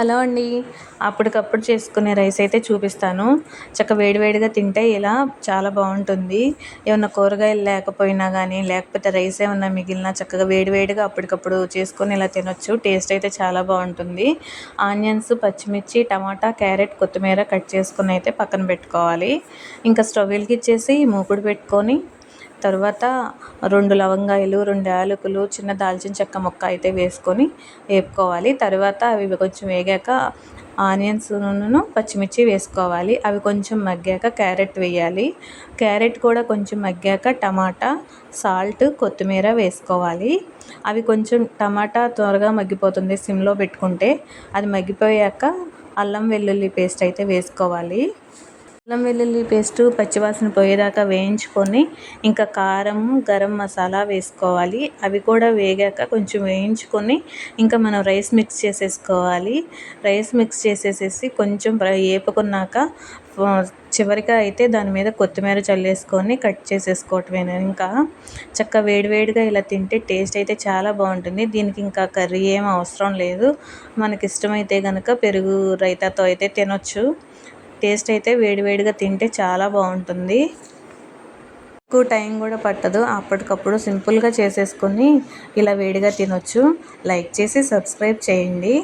Hello అండి. అప్పటికప్పుడు చేసుకునే రైస్ అయితే చూపిస్తాను. చక్క వేడివేడిగా తింటే ఇలా చాలా బాగుంటుంది. ఏమన్నా కూరగాయలు లేకపోయినా కానీ లేకపోతే రైస్ ఏమన్నా మిగిలినా చక్కగా వేడివేడిగా అప్పటికప్పుడు చేసుకొని ఇలా తినొచ్చు. టేస్ట్ అయితే చాలా బాగుంటుంది. ఆనియన్స్ పచ్చిమిర్చి టమాటా క్యారెట్ కొత్తిమీర కట్ చేసుకుని అయితే పక్కన పెట్టుకోవాలి. ఇంకా స్టవ్ ఇచ్చేసి మూకుడు పెట్టుకొని తర్వాత రెండు లవంగాయలు రెండు యాలకులు చిన్న దాల్చిన చెక్క ముక్క అయితే వేసుకొని వేపుకోవాలి. తర్వాత అవి కొంచెం వేగాక ఆనియన్స్ను పచ్చిమిర్చి వేసుకోవాలి. అవి కొంచెం మగ్గాక క్యారెట్ వేయాలి. క్యారెట్ కూడా కొంచెం మగ్గాక టమాటా సాల్ట్ కొత్తిమీర వేసుకోవాలి. అవి కొంచెం టమాటా త్వరగా మగ్గిపోతుంది సిమ్లో పెట్టుకుంటే. అది మగ్గిపోయాక అల్లం వెల్లుల్లి పేస్ట్ అయితే వేసుకోవాలి. అల్లం వెల్లుల్లి పేస్టు పచ్చివాసన పోయేదాకా వేయించుకొని ఇంకా కారం గరం మసాలా వేసుకోవాలి. అవి కూడా వేగాక కొంచెం వేయించుకొని ఇంకా మనం రైస్ మిక్స్ చేసేసుకోవాలి. రైస్ మిక్స్ చేసేసేసి కొంచెం వేపుకున్నాక చివరిగా అయితే దాని మీద కొత్తిమీర చల్లేసుకొని కట్ చేసేసుకోవటమే ఇంకా చక్క వేడివేడిగా ఇలా తింటే టేస్ట్ అయితే చాలా బాగుంటుంది. దీనికి ఇంకా కర్రీ ఏం అవసరం లేదు. మనకి ఇష్టమైతే కనుక పెరుగు రైతాతో అయితే తినొచ్చు. టేస్ట్ అయితే వేడివేడిగా తింటే చాలా బాగుంటుంది. ఎక్కువ టైం కూడా పట్టదు. అప్పటికప్పుడు సింపుల్గా చేసేసుకొని ఇలా వేడిగా తినొచ్చు. లైక్ చేసి సబ్స్క్రైబ్ చేయండి.